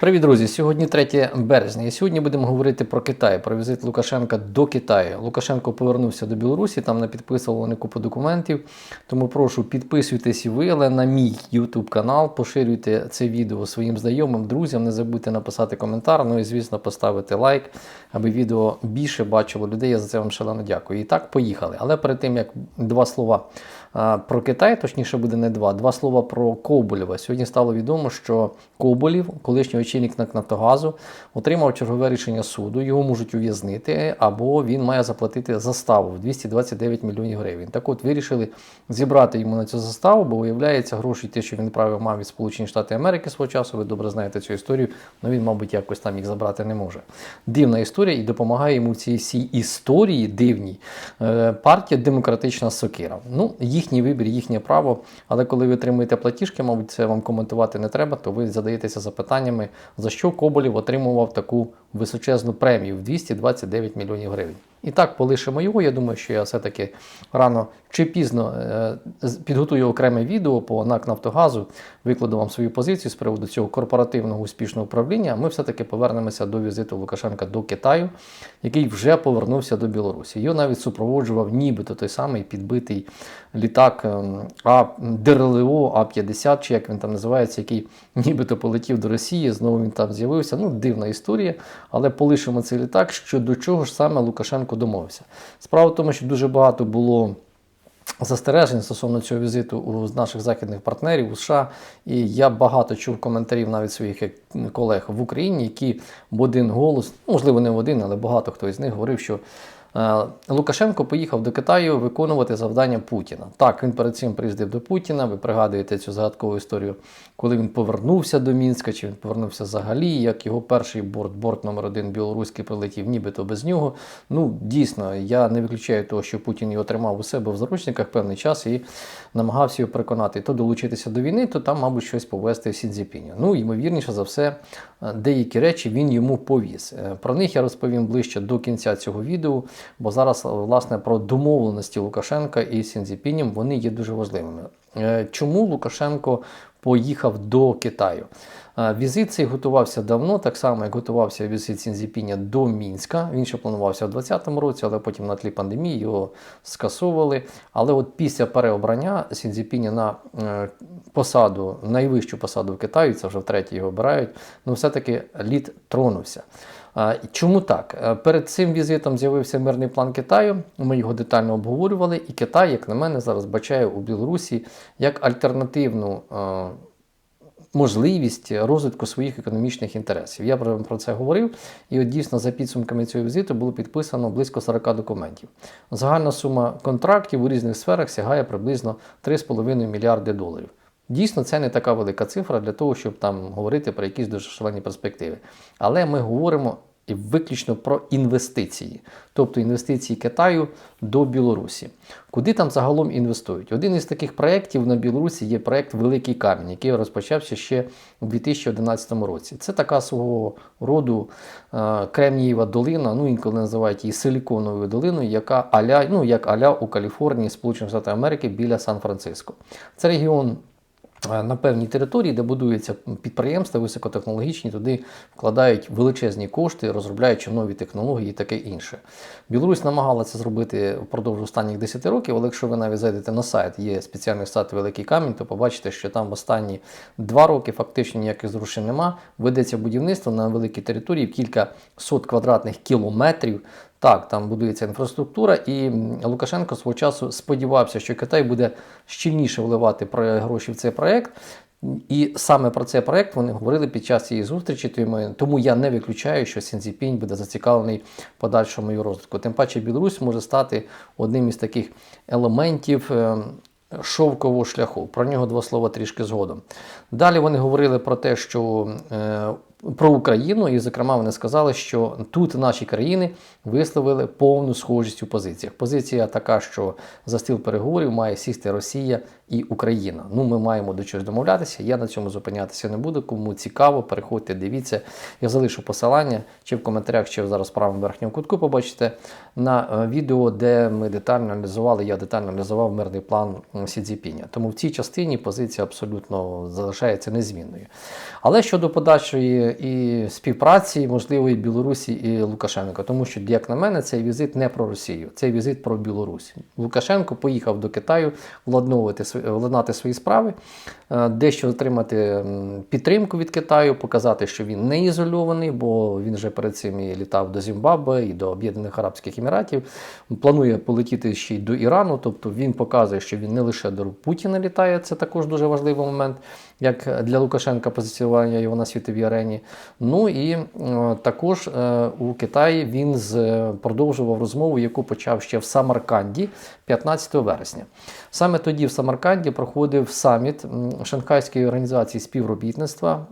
Привіт, друзі! Сьогодні 3 березня. І сьогодні будемо говорити про Китай, про візит Лукашенка до Китаю. Лукашенко повернувся до Білорусі, там не підписували купу документів. Тому прошу підписуйтесь і ви, але на мій YouTube канал, поширюйте це відео своїм знайомим, друзям. Не забудьте написати коментар. Ну і звісно, поставити лайк, аби відео більше бачило людей. Я за це вам шалено дякую. І так, поїхали. Але перед тим як два слова. Про Китай, точніше буде не два. Два слова про Коболєва. Сьогодні стало відомо, що Коболєв, колишній очільник НАК Нафтогазу, отримав чергове рішення суду. Його можуть ув'язнити, або він має заплатити заставу в 229 мільйонів гривень. Так от вирішили зібрати йому на цю заставу, бо виявляється, гроші, ті, що він правив, мав від Сполучені Штати Америки свого часу. Ви добре знаєте цю історію. але він, мабуть, якось там їх забрати не може. Дивна історія і допомагає йому в цій всій історії дивній е, партія Демократична Сокира. Ну, їхній вибір, їхнє право. Але коли ви отримуєте платіжки, мабуть, це вам коментувати не треба, то ви задаєтеся запитаннями, за що Коболєв отримував таку височезну премію в 229 мільйонів гривень. І так, полишимо його. Я думаю, що я все-таки рано чи пізно е, підготую окреме відео по НАК Нафтогазу, викладу вам свою позицію з приводу цього корпоративного успішного управління. Ми все-таки повернемося до візиту Лукашенка до Китаю, який вже повернувся до Білорусі. Його навіть супроводжував нібито той самий підбитий літак ем, А ДРЛО А-50, чи як він там називається, який нібито полетів до Росії. Знову він там з'явився. Ну, дивна історія, але полишимо цей літак. Що до чого ж саме Лукашенко домовився? Справа в тому, що дуже багато було. Застережень стосовно цього візиту у наших західних партнерів у США, і я багато чув коментарів навіть своїх колег в Україні, які в один голос, можливо, не в один, але багато хто із них говорив, що Лукашенко поїхав до Китаю виконувати завдання Путіна. Так, він перед цим приїздив до Путіна. Ви пригадуєте цю загадкову історію, коли він повернувся до Мінська, чи він повернувся взагалі, як його перший борт, борт номер один білоруський прилетів, нібито без нього. Ну, дійсно, я не виключаю того, що Путін його тримав у себе в заручниках певний час і намагався його переконати то долучитися до війни, то там, мабуть, щось повести в Сідзіпіню. Ну, ймовірніше за все, е, деякі речі він йому повіз. Е, Про них я розповім ближче до кінця цього відео, бо зараз, е, власне, про домовленості Лукашенка і Сінзіпінем вони є дуже важливими. Е, Чому Лукашенко поїхав до Китаю? Е, Візит цей готувався давно, так само як готувався візит Сінзіпіня до Мінська. Він ще планувався в 2020 році, але потім на тлі пандемії його скасовували. Але от після переобрання Сінзіпіня на посаду, найвищу посаду в Китаї, це вже втретє його обирають, ну все-таки лід тронувся. Чому так? Е, Перед цим візитом з'явився мирний план Китаю. Ми його детально обговорювали, і Китай, як на мене, зараз бачає у Білорусі як альтернативну е, можливість розвитку своїх економічних інтересів. Я про це говорив, і от дійсно за підсумками цього візиту було підписано близько 40 документів. Загальна сума контрактів у різних сферах сягає приблизно 3,5 мільярди доларів. Дійсно, це не така велика цифра для того, щоб там говорити про якісь дуже шалені перспективи. Але ми говоримо виключно про інвестиції, тобто інвестиції Китаю до Білорусі. Куди там загалом інвестують? Один із таких проєктів на Білорусі є проєкт Великий Камінь, який розпочався ще у 2011 році. Це така свого роду е, Кремнієва долина, ну інколи називають її Силіконовою долиною, яка аля, ну, як аля у Каліфорнії, Сполучених Штатів Америки біля Сан-Франциско. Це регіон на певній території, де будуються підприємства високотехнологічні, туди вкладають величезні кошти, розробляючи нові технології і таке інше. Білорусь намагалася зробити впродовж останніх 10 років, але якщо ви навіть зайдете на сайт, є спеціальний сайт Великий Камінь, то побачите, що там в останні 2 роки фактично ніяких зрушень нема. Ведеться будівництво на великій території в кілька сот квадратних кілометрів. Так, там будується інфраструктура, і Лукашенко свого часу сподівався, що Китай буде щільніше вливати гроші в цей проект. І саме про цей проект вони говорили під час цієї зустрічі. Тому, тому я не виключаю, що Сінзіпінь буде зацікавлений подальшому її розвитку. Тим паче Білорусь може стати одним із таких елементів. е, Шовкового шляху. Про нього два слова трішки згодом. Далі вони говорили про те, що е, про Україну, і, зокрема, вони сказали, що тут наші країни висловили повну схожість у позиціях. Позиція така, що за стіл переговорів має сісти Росія і Україна. Ну, ми маємо до чогось домовлятися. Я на цьому зупинятися не буду. Кому цікаво, переходьте, дивіться. Я залишу посилання чи в коментарях, чи зараз в правому верхньому кутку побачите на е, відео, де ми детально аналізували. Я детально аналізував мирний план м, Сі Цзіпіня. Тому в цій частині позиція абсолютно залишається незмінною. Але щодо подальшої і співпраці, можливої Білорусі і Лукашенка, тому що, як на мене, цей візит не про Росію, цей візит про Білорусь. Лукашенко поїхав до Китаю владновувати св- владнати свої справи, е, дещо отримати підтримку від Китаю, показати, що він не ізольований, бо він вже перед цим і літав до Зімбабве і до Об'єднаних Арабських Еміратів. Планує полетіти ще й до Ірану, тобто він показує, що він не лише до Путіна літає, це також дуже важливий момент, як для Лукашенка позиціонування його на світовій арені. Ну і е, також е, у Китаї він продовжував розмову, яку почав ще в Самарканді 15 вересня. Саме тоді в Самарканді проходив саміт Шанхайської організації співробітництва.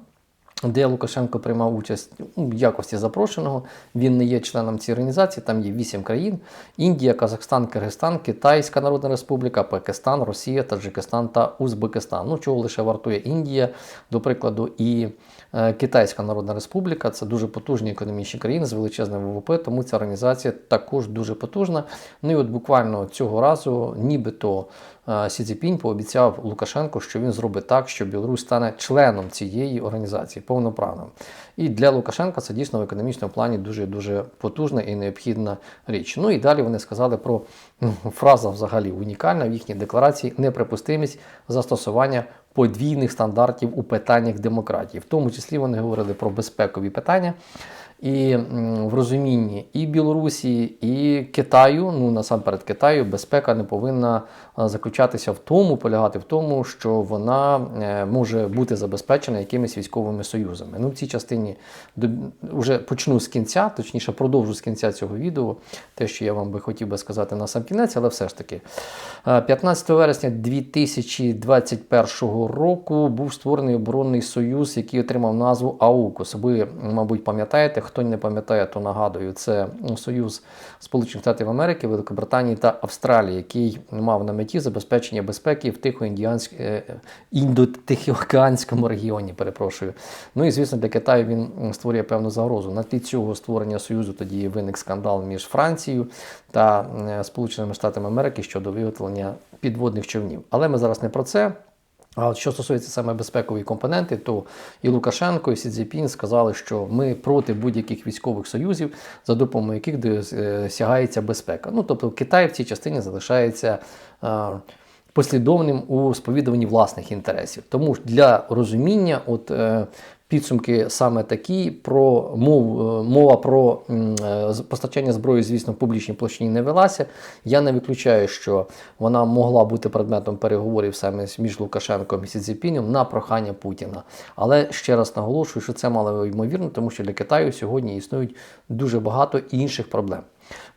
Де Лукашенко приймав участь у якості запрошеного. Він не є членом цієї організації, там є вісім країн: Індія, Казахстан, Киргизстан, Китайська Народна Республіка, Пакистан, Росія, Таджикистан та Узбекистан. Ну, чого лише вартує Індія, до прикладу, і е, Китайська Народна Республіка це дуже потужні економічні країни з величезним ВВП, тому ця організація також дуже потужна. Ну і от буквально цього разу, нібито Сі Цзіпінь пообіцяв Лукашенку, що він зробить так, що Білорусь стане членом цієї організації повноправним. І для Лукашенка це дійсно в економічному плані дуже дуже потужна і необхідна річ. Ну і далі вони сказали про ну, фраза взагалі унікальна в їхній декларації неприпустимість застосування подвійних стандартів у питаннях демократії. В тому числі вони говорили про безпекові питання. І в розумінні і Білорусі, і Китаю, ну насамперед Китаю, безпека не повинна е, заключатися в тому, полягати в тому, що вона е, може бути забезпечена якимись військовими союзами. Ну, в цій частині вже почну з кінця, точніше, продовжу з кінця цього відео, те, що я вам би хотів би сказати на сам кінець, але все ж таки. Е, 15 вересня 2021 року був створений оборонний союз, який отримав назву АУКУС. Ви, мабуть, пам'ятаєте, хто не пам'ятає, то нагадую, це союз Сполучених Штатів Америки, Великобританії та Австралії, який мав на меті забезпечення безпеки в Тихоіндіанськ- е, регіоні. Перепрошую. Ну і звісно, для Китаю він створює певну загрозу. На тлі цього створення союзу тоді виник скандал між Францією та Сполученими Штатами Америки щодо виготовлення підводних човнів. Але ми зараз не про це. А що стосується саме безпекової компоненти, то і Лукашенко, і Сі Цзіпін сказали, що ми проти будь-яких військових союзів, за допомогою яких досягається безпека. Ну тобто Китай в цій частині залишається е, послідовним у сповідуванні власних інтересів. Тому для розуміння, от е, підсумки саме такі про мов, е, мова про е, постачання зброї, звісно, в публічній площині не велася. Я не виключаю, що вона могла бути предметом переговорів саме між Лукашенком і Сі Цзіпінем на прохання Путіна. Але ще раз наголошую, що це мало ймовірно, тому що для Китаю сьогодні існують дуже багато інших проблем.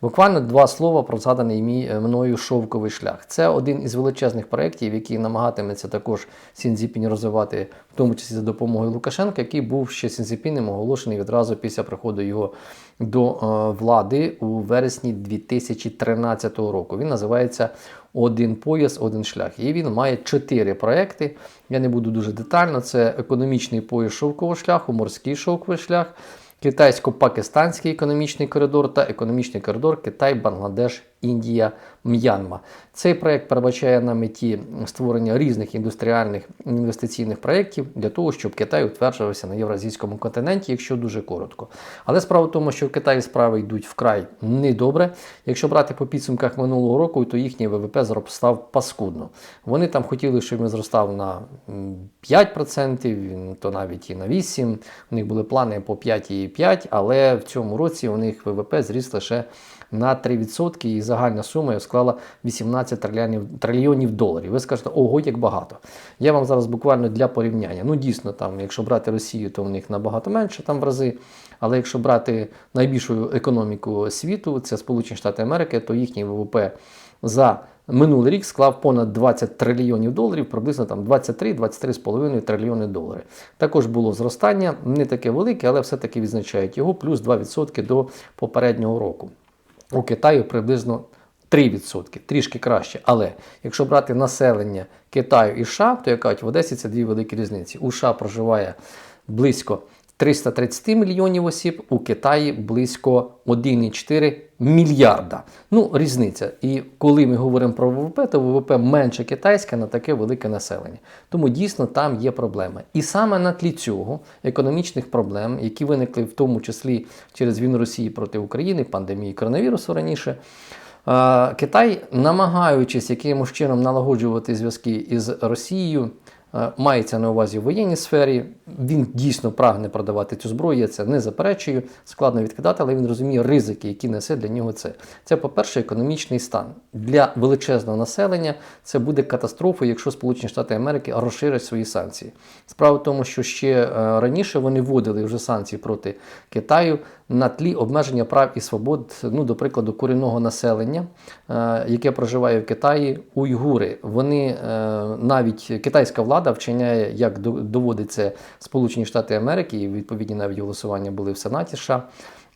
Буквально два слова про згаданий мій е, мною шовковий шлях. Це один із величезних проєктів, який намагатиметься також Сінзіпінь розвивати, в тому числі за допомогою Лукашенка, який був ще Сінзіпінем оголошений відразу після приходу його до е, влади у вересні 2013 року. Він називається Один пояс, один шлях. І він має чотири проекти. Я не буду дуже детально. Це економічний пояс шовкового шляху, морський шовковий шлях китайсько-пакистанський економічний коридор та економічний коридор Китай, Бангладеш, Індія, М'янма. Цей проект передбачає на меті створення різних індустріальних інвестиційних проєктів для того, щоб Китай утверджувався на євразійському континенті, якщо дуже коротко. Але справа в тому, що в Китаї справи йдуть вкрай недобре. Якщо брати по підсумках минулого року, то їхній ВВП зростав паскудно. Вони там хотіли, щоб він зростав на 5%, то навіть і на 8%. У них були плани по 5,5%, але в цьому році у них ВВП зріс лише на 3% і загальна сума склала 18 трильйонів, трильйонів доларів. Ви скажете, ого, як багато. Я вам зараз буквально для порівняння. Ну, дійсно, там, якщо брати Росію, то в них набагато менше там в рази. Але якщо брати найбільшу економіку світу, це Сполучені Штати Америки, то їхній ВВП за минулий рік склав понад 20 трильйонів доларів, приблизно там 23-23,5 трильйони доларів. Також було зростання, не таке велике, але все-таки відзначають його, плюс 2% до попереднього року. У Китаю приблизно 3%, трішки краще. Але якщо брати населення Китаю і США, то як кажуть, в Одесі це дві великі різниці. У США проживає близько 330 мільйонів осіб, у Китаї близько 1,4 мільярда. Ну, різниця. І коли ми говоримо про ВВП, то ВВП менше китайське на таке велике населення. Тому дійсно там є проблеми. І саме на тлі цього економічних проблем, які виникли в тому числі через війну Росії проти України, пандемії коронавірусу раніше. е, Китай, намагаючись якимось чином налагоджувати зв'язки із Росією, мається на увазі в воєнній сфері. Він дійсно прагне продавати цю зброю, я це не заперечую, складно відкидати, але він розуміє ризики, які несе для нього це. Це, по-перше, економічний стан. Для величезного населення це буде катастрофою, якщо Сполучені Штати Америки розширять свої санкції. Справа в тому, що ще е, раніше вони вводили вже санкції проти Китаю на тлі обмеження прав і свобод, ну, до прикладу, корінного населення, е, яке проживає в Китаї, уйгури. Вони е, навіть китайська влада вчиняє, як до- доводиться Сполучені Штати Америки, і відповідні навіть голосування були в Сенаті США.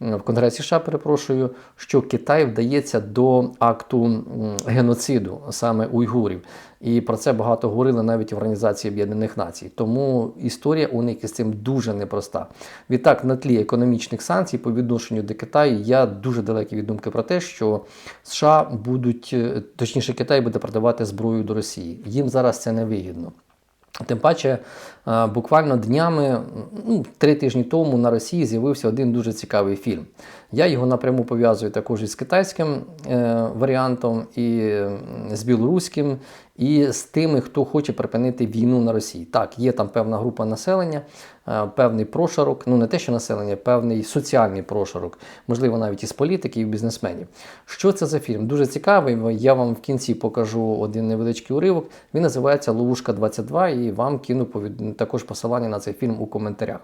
В Конгресі США, перепрошую, що Китай вдається до акту геноциду саме уйгурів. І про це багато говорили навіть в Організації Об'єднаних Націй. Тому історія у них із цим дуже непроста. Відтак, на тлі економічних санкцій по відношенню до Китаю, я дуже далекий від думки про те, що США будуть, е, точніше, Китай буде продавати зброю до Росії. Їм зараз це не вигідно. Тим паче, буквально днями, ну, три тижні тому на Росії з'явився один дуже цікавий фільм. Я його напряму пов'язую також із китайським е, варіантом, і з білоруським, і з тими, хто хоче припинити війну на Росії. Так, є там певна група населення, е, певний прошарок, ну не те, що населення, певний соціальний прошарок, можливо, навіть із політиків і бізнесменів. Що це за фільм? Дуже цікавий. Я вам в кінці покажу один невеличкий уривок. Він називається Ловушка 22 і вам кину повід- також посилання на цей фільм у коментарях.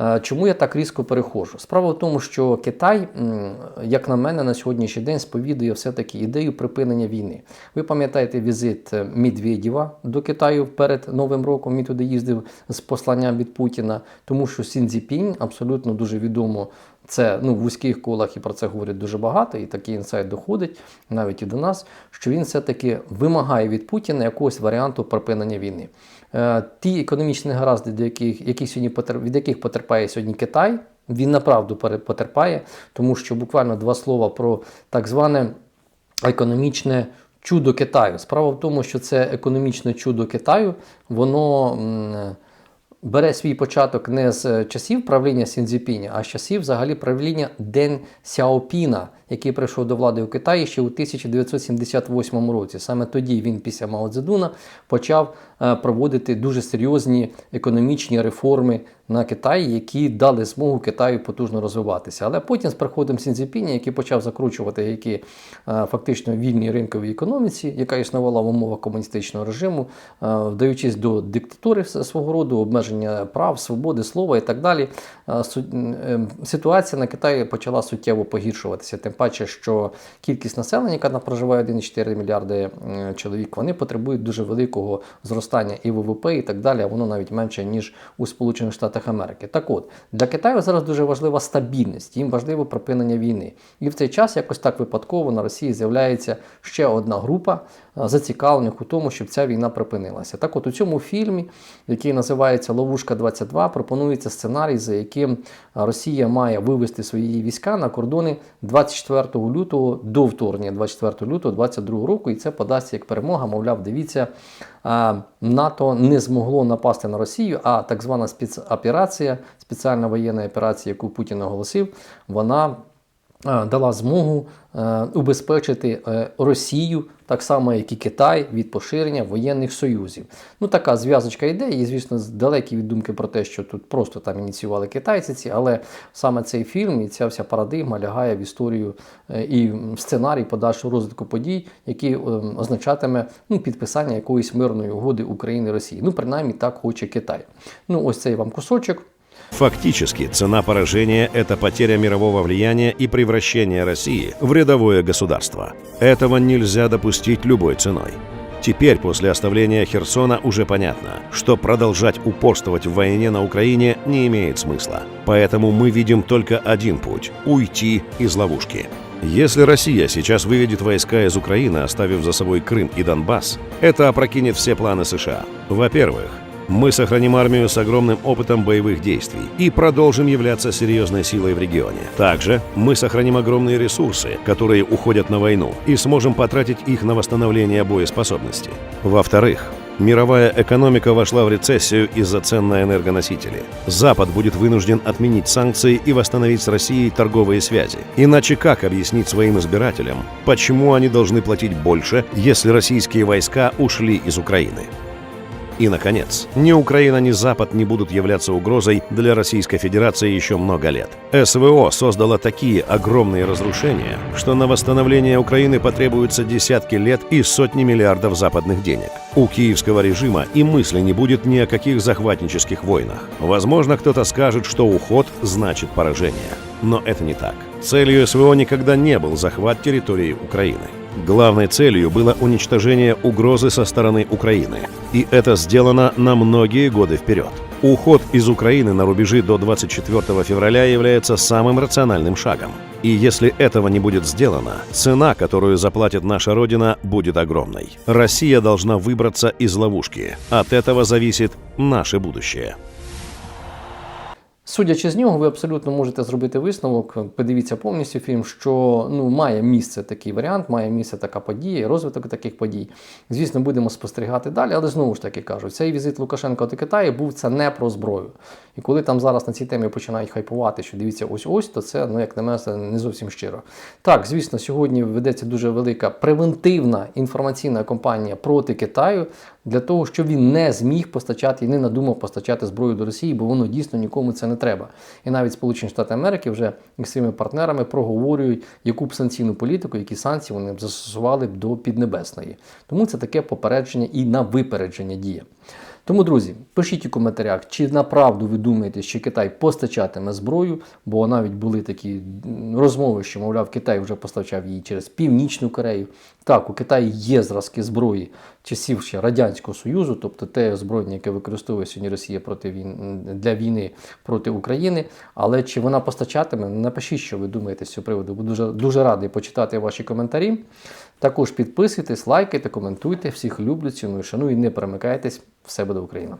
Е, Чому я так різко перехожу? Справа в тому, що Китай, як на мене, на сьогоднішній день сповідує все-таки ідею припинення війни. Ви пам'ятаєте візит е, Медведєва до Китаю перед Новим роком. Він туди їздив з посланням від Путіна, тому що Сінзіпінь абсолютно дуже відомо. Це ну, в вузьких колах і про це говорять дуже багато, і такий інсайт доходить навіть і до нас, що він все-таки вимагає від Путіна якогось варіанту припинення війни. Е, ті економічні негаразди, до яких, які сьогодні від яких потерпає сьогодні Китай, він направду потерпає, тому що буквально два слова про так зване економічне чудо Китаю. Справа в тому, що це економічне чудо Китаю, воно. бере свій початок не з часів правління Сінзіпіня, а з часів взагалі правління Ден Сяопіна, який прийшов до влади у Китаї ще у 1978 році. Саме тоді він після Мао Цзедуна почав е, проводити дуже серйозні економічні реформи на Китаї, які дали змогу Китаю потужно розвиватися. Але потім з приходом Сінзіпіня, який почав закручувати які е, фактично вільній ринковій економіці, яка існувала в умовах комуністичного режиму, е, вдаючись до диктатури свого роду, обмеження прав, свободи слова і так далі, ситуація на Китаї почала суттєво погіршуватися. Тим паче, що кількість населення, яка там проживає 1,4 мільярди е, чоловік, вони потребують дуже великого зростання і ВВП, і так далі, а воно навіть менше, ніж у Сполучених Штатах Америки. Так от, для Китаю зараз дуже важлива стабільність, їм важливо припинення війни. І в цей час якось так випадково на Росії з'являється ще одна група е, зацікавлених у тому, щоб ця війна припинилася. Так от у цьому фільмі, який називається Ловушка 22, пропонується сценарій, за яким Росія має вивести свої війська на кордони 24 лютого до вторгнення 24 лютого 22 року, і це подасться як перемога. Мовляв, дивіться, НАТО не змогло напасти на Росію, а так звана спецоперація, спеціальна воєнна операція, яку Путін оголосив, вона дала змогу е, убезпечити е, Росію, так само як і Китай, від поширення воєнних союзів. Ну така зв'язочка йде, і звісно, далекі від думки про те, що тут просто там ініціювали китайці, ці, але саме цей фільм і ця вся парадигма лягає в історію е, і сценарій подальшого розвитку подій, який е, означатиме ну, підписання якоїсь мирної угоди України Росії. Ну, принаймні так хоче Китай. Ну, ось цей вам кусочок. Фактически, цена поражения – это потеря мирового влияния и превращение России в рядовое государство. Этого нельзя допустить любой ценой. Теперь, после оставления Херсона, уже понятно, что продолжать упорствовать в войне на Украине не имеет смысла. Поэтому мы видим только один путь – уйти из ловушки. Если Россия сейчас выведет войска из Украины, оставив за собой Крым и Донбасс, это опрокинет все планы США. Во-первых, мы сохраним армию с огромным опытом боевых действий и продолжим являться серьезной силой в регионе. Также мы сохраним огромные ресурсы, которые уходят на войну, и сможем потратить их на восстановление боеспособности. Во-вторых, Мировая экономика вошла в рецессию из-за цен на энергоносители. Запад будет вынужден отменить санкции и восстановить с Россией торговые связи. Иначе как объяснить своим избирателям, почему они должны платить больше, если российские войска ушли из Украины? И, наконец, ни Украина, ни Запад не будут являться угрозой для Российской Федерации еще много лет. СВО создало такие огромные разрушения, что на восстановление Украины потребуется десятки лет и сотни миллиардов западных денег. У киевского режима и мысли не будет ни о каких захватнических войнах. Возможно, кто-то скажет, что уход значит поражение. Но это не так. Целью СВО никогда не был захват территории Украины. Главной целью было уничтожение угрозы со стороны Украины. И это сделано на многие годы вперед. Уход из Украины на рубежи до 24 февраля является самым рациональным шагом. И если этого не будет сделано, цена, которую заплатит наша Родина, будет огромной. Россия должна выбраться из ловушки. От этого зависит наше будущее. Судячи з нього, ви абсолютно можете зробити висновок. Подивіться повністю фільм, що ну має місце такий варіант, має місце така подія, розвиток таких подій. Звісно, будемо спостерігати далі, але знову ж таки кажу, цей візит Лукашенка до Китаю був це не про зброю. І коли там зараз на цій темі починають хайпувати, що дивіться ось ось, то це, ну як на мене, не зовсім щиро. Так, звісно, сьогодні ведеться дуже велика превентивна інформаційна кампанія проти Китаю для того, щоб він не зміг постачати і не надумав постачати зброю до Росії, бо воно дійсно нікому це не треба. І навіть Сполучені Штати Америки вже із своїми партнерами проговорюють, яку б санкційну політику, які санкції вони б застосували б до Піднебесної. Тому це таке попередження і на випередження діє. Тому, друзі, пишіть у коментарях, чи направду ви думаєте, що Китай постачатиме зброю, бо навіть були такі розмови, що, мовляв, Китай вже постачав її через Північну Корею. Так, у Китаї є зразки зброї часів ще Радянського Союзу, тобто те озброєння, яке використовує сьогодні Росія проти війн, для війни проти України. Але чи вона постачатиме, напишіть, що ви думаєте з цього приводу. Буду дуже, дуже радий почитати ваші коментарі. Також підписуйтесь, лайкайте, коментуйте. Всіх люблю, ціную, шаную і не перемикайтесь. Все буде Україна!